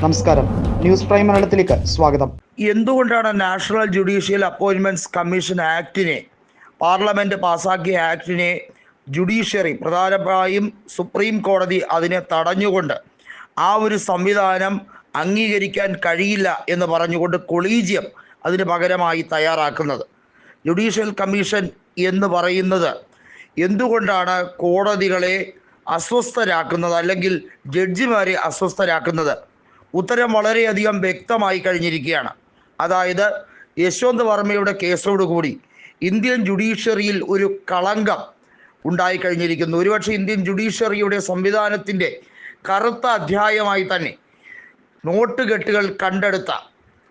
നമസ്കാരം. News prime മലയാളത്തിലേക്ക് സ്വാഗതം. എന്തുകൊണ്ടാണ് നാഷണൽ ജുഡീഷ്യൽ അപ്പോയിന്റ്മെന്റ്സ് കമ്മീഷൻ ആക്ടിനെ പാർലമെന്റ് പാസാക്കിയ ആക്ടിനെ ജുഡീഷ്യറി പ്രധാനമായും സുപ്രീം കോടതി അതിനെ തടഞ്ഞുകൊണ്ട് ആ ഒരു സംവിധാനം അംഗീകരിക്കാൻ കഴിയില്ല എന്ന് പറഞ്ഞുകൊണ്ട് കൊളീജിയം അതിന് പകരമായി തയ്യാറാക്കുന്നത്. ജുഡീഷ്യൽ കമ്മീഷൻ എന്ന് പറയുന്നത് എന്തുകൊണ്ടാണ് കോടതികളെ അസ്വസ്ഥരാക്കുന്നത് അല്ലെങ്കിൽ ജഡ്ജിമാരെ അസ്വസ്ഥരാക്കുന്നത്? ഉത്തരം വളരെയധികം വ്യക്തമായി കഴിഞ്ഞിരിക്കുകയാണ്. അതായത് യശ്വന്ത് വർമ്മയുടെ കേസോടുകൂടി ഇന്ത്യൻ ജുഡീഷ്യറിയിൽ ഒരു കളങ്കം ഉണ്ടായിക്കഴിഞ്ഞിരിക്കുന്നു ഒരുപക്ഷെ ഇന്ത്യൻ ജുഡീഷ്യറിയുടെ സംവിധാനത്തിന്റെ കറുത്ത അധ്യായമായി തന്നെ നോട്ടുകെട്ടുകൾ കണ്ടെടുത്ത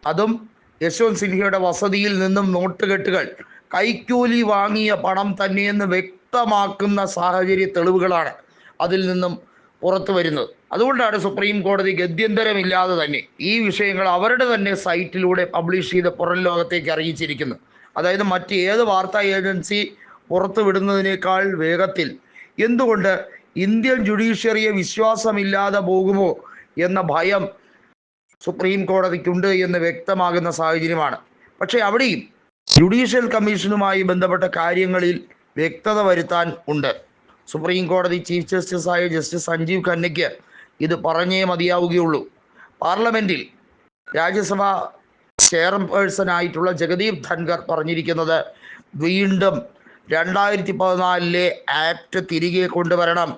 അതും യശ്വന്ത് സിൻഹയുടെ വസതിയിൽ നിന്നും നോട്ടുകെട്ടുകൾ കൈക്കൂലി വാങ്ങിയ പണം തന്നെയെന്ന് വ്യക്തമാക്കുന്ന സാഹചര്യ തെളിവുകളാണ് അതിൽ നിന്നും പുറത്തു വരുന്നത്. അതുകൊണ്ടാണ് സുപ്രീം കോടതി ഗത്യന്തരമില്ലാതെ തന്നെ ഈ വിഷയങ്ങൾ അവരുടെ തന്നെ സൈറ്റിലൂടെ പബ്ലിഷ് ചെയ്ത് പുറം ലോകത്തേക്ക് അറിയിച്ചിരിക്കുന്നത്. അതായത് മറ്റ് ഏത് വാർത്താ ഏജൻസി പുറത്തു വിടുന്നതിനേക്കാൾ വേഗത്തിൽ എന്തുകൊണ്ട് ഇന്ത്യൻ ജുഡീഷ്യറിയെ വിശ്വാസമില്ലാതെ പോകുമോ എന്ന ഭയം സുപ്രീം കോടതിക്കുണ്ട് എന്ന് വ്യക്തമാകുന്ന സാഹചര്യമാണ്. പക്ഷേ അവിടെയും ജുഡീഷ്യൽ കമ്മീഷനുമായി ബന്ധപ്പെട്ട കാര്യങ്ങളിൽ വ്യക്തത വരുത്താൻ ഉണ്ട്. സുപ്രീം കോടതി ചീഫ് ജസ്റ്റിസായ ജസ്റ്റിസ് സഞ്ജീവ് ഖന്നയ്ക്ക് ഇത് പറഞ്ഞേ മതിയാവുകയുള്ളൂ. പാർലമെന്റിൽ രാജ്യസഭ ചെയർപേഴ്സൺ ആയിട്ടുള്ള ജഗദീപ് ധൻഖർ പറഞ്ഞിരിക്കുന്നത് വീണ്ടും രണ്ടായിരത്തി പതിനാലിലെ ആക്ട് തിരികെ കൊണ്ടുവരണം.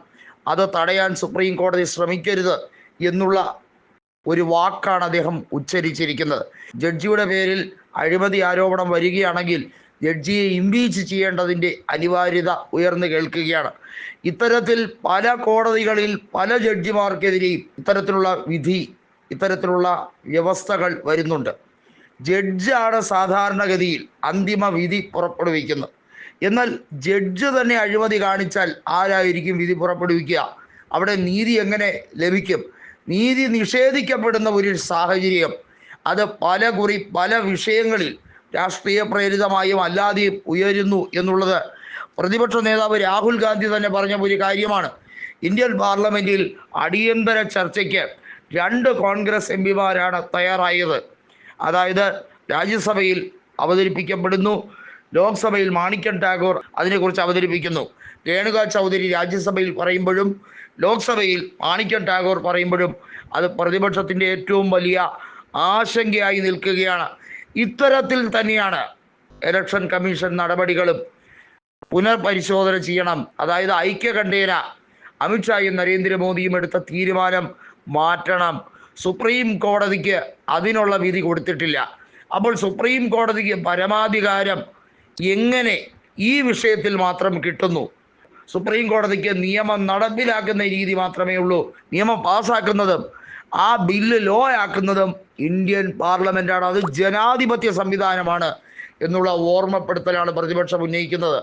അത് തടയാൻ സുപ്രീം കോടതി ശ്രമിക്കരുത് എന്നുള്ള ഒരു വാക്കാണ് അദ്ദേഹം ഉച്ചരിച്ചിരിക്കുന്നത്. ജഡ്ജിയുടെ പേരിൽ അഴിമതി ആരോപണം വരികയാണെങ്കിൽ ജഡ്ജിയെ ഇംപീച്ച് ചെയ്യേണ്ടതിന്റെ അനിവാര്യത ഉയർന്നു കേൾക്കുകയാണ്. ഇത്തരത്തിൽ പല കോടതികളിൽ പല ജഡ്ജിമാർക്കെതിരെയും ഇത്തരത്തിലുള്ള വിധി ഇത്തരത്തിലുള്ള വ്യവസ്ഥകൾ വരുന്നുണ്ട്. ജഡ്ജാണ് സാധാരണഗതിയിൽ അന്തിമ വിധി പുറപ്പെടുവിക്കുന്നത്. എന്നാൽ ജഡ്ജ് തന്നെ അഴിമതി കാണിച്ചാൽ ആരായിരിക്കും വിധി പുറപ്പെടുവിക്കുക? അവിടെ നീതി എങ്ങനെ ലഭിക്കും? നീതി നിഷേധിക്കപ്പെടുന്ന ഒരു സാഹചര്യം. അത് പല കുറി പല വിഷയങ്ങളിൽ രാഷ്ട്രീയ പ്രേരിതമായും അല്ലാതെയും ഉയരുന്നു എന്നുള്ളത് പ്രതിപക്ഷ നേതാവ് രാഹുൽ ഗാന്ധി തന്നെ പറഞ്ഞ ഒരു കാര്യമാണ്. ഇന്ത്യൻ പാർലമെന്റിൽ അടിയന്തര ചർച്ചയ്ക്ക് രണ്ട് കോൺഗ്രസ് എം പിമാരാണ് തയ്യാറായത്. അതായത് രാജ്യസഭയിൽ അവതരിപ്പിക്കപ്പെടുന്നു ലോക്സഭയിൽ മാണിക്യൻ ടാഗോർ അതിനെക്കുറിച്ച് അവതരിപ്പിക്കുന്നു. രേണുക ചൗധരി രാജ്യസഭയിൽ പറയുമ്പോഴും ലോക്സഭയിൽ മാണിക്യൻ ടാഗോർ പറയുമ്പോഴും അത് പ്രതിപക്ഷത്തിന്റെ ഏറ്റവും വലിയ ആശങ്കയായി നിൽക്കുകയാണ്. ഇത്തരത്തിൽ തന്നെയാണ് ഇലക്ഷൻ കമ്മീഷൻ നടപടികളും പുനർപരിശോധന ചെയ്യണം. അതായത് ഐക്യകണ്ഠേന അമിത്ഷായും നരേന്ദ്രമോദിയും എടുത്ത തീരുമാനം മാറ്റണം. സുപ്രീം കോടതിക്ക് അതിനുള്ള വിധി കൊടുത്തിട്ടില്ല. അപ്പോൾ സുപ്രീം കോടതിക്ക് പരമാധികാരം എങ്ങനെ ഈ വിഷയത്തിൽ മാത്രം കിട്ടുന്നു? സുപ്രീം കോടതിക്ക് നിയമം നടപ്പിലാക്കുന്ന രീതി മാത്രമേ ഉള്ളൂ. നിയമം പാസ്സാക്കുന്നതും ആ ബില്ല് ലോ ആക്കുന്നതും ഇന്ത്യൻ പാർലമെന്റാണ്. അത് ജനാധിപത്യ സംവിധാനമാണ് എന്നുള്ള ഓർമ്മപ്പെടുത്തലാണ് പ്രതിപക്ഷം ഉന്നയിക്കുന്നത്.